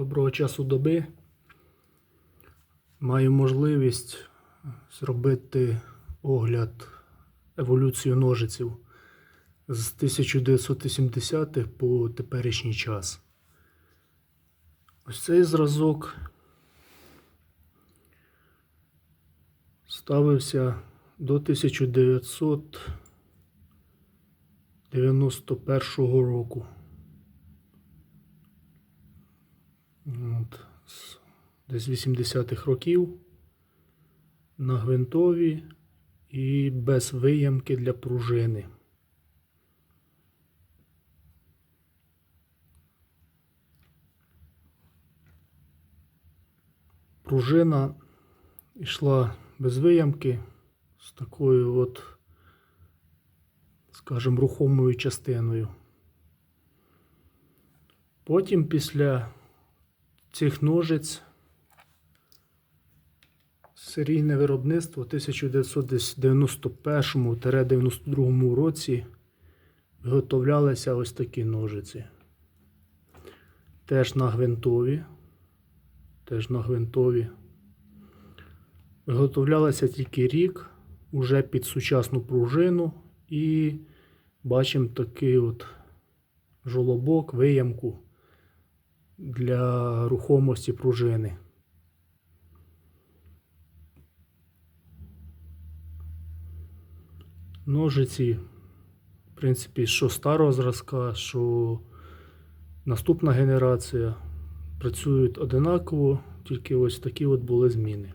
Доброго часу доби. Маю можливість зробити огляд еволюцію ножиців з 1970-х по теперішній час. Ось цей зразок ставився до 1991 року. От, з десь 80-х років на гвинтові і без виямки для пружини. Пружина йшла без виямки з такою от, скажімо, рухомою частиною. Потім після цих ножиць серійне виробництво в 1991-92 році виготовлялися ось такі ножиці. Теж на гвинтові. Теж на гвинтові. Виготовлялися тільки рік, уже під сучасну пружину і бачимо такий от жолобок, виямку для рухомості пружини. Ножиці, в принципі, що старого зразка, що наступна генерація працюють одинаково, тільки ось такі от були зміни.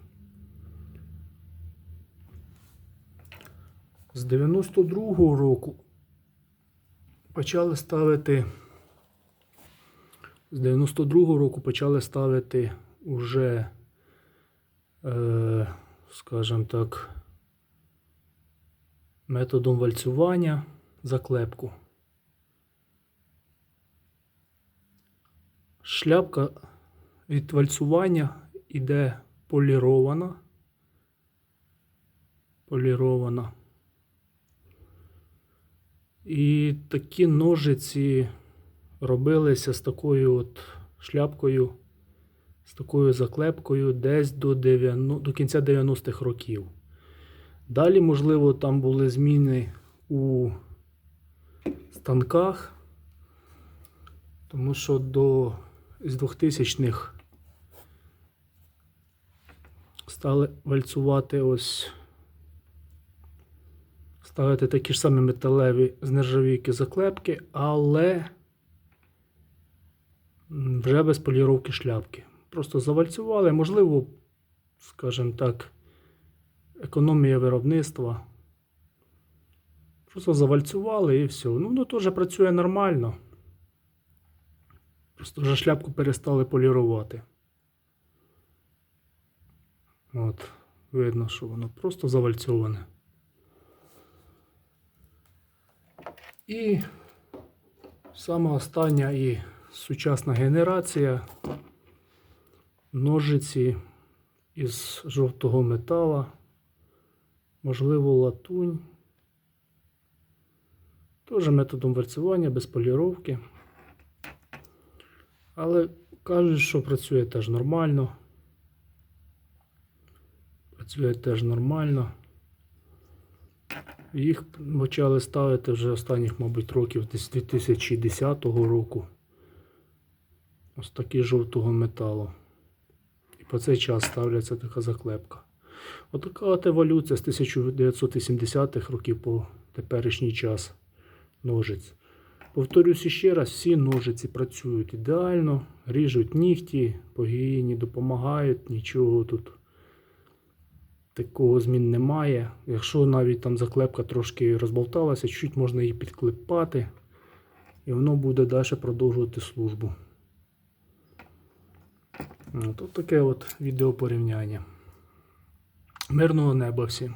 З 92-го року почали ставити з 92-го року почали ставити уже, е, скажімо так, методом вальцювання заклепку. Шляпка від вальцювання іде полірована. Полірована. І такі ножиці робилися з такою от шляпкою, з такою заклепкою десь до, 90, до кінця 90-х років. Далі, можливо, там були зміни у станках, тому що до з 2000-х стали вальцювати ось ставити такі ж самі металеві з нержавійки заклепки, але вже без поліровки шляпки. Просто завальцювали, можливо, скажімо так, економія виробництва. Просто завальцювали і все. Ну, воно теж працює нормально. Просто вже шляпку перестали полірувати. От, видно, що воно просто завальцьоване. І сама остання і сучасна генерація ножиці із жовтого метала, можливо, латунь. Теж методом вальцювання без поліровки. Але кажуть, що працює теж нормально. Працює теж нормально. Їх почали ставити вже останніх, мабуть, років десь 2010 року. Ось такі жовтого металу. І по цей час ставляться така заклепка. Отака от еволюція з 1980-х років по теперішній час ножиць. Повторюсь ще раз, всі ножиці працюють ідеально, ріжуть нігті, по гігієні допомагають, нічого тут такого змін немає. Якщо навіть там заклепка трошки розболталася, чуть можна її підклепати, і воно буде далі продовжувати службу. От таке от відео порівняння. Мирного неба всім!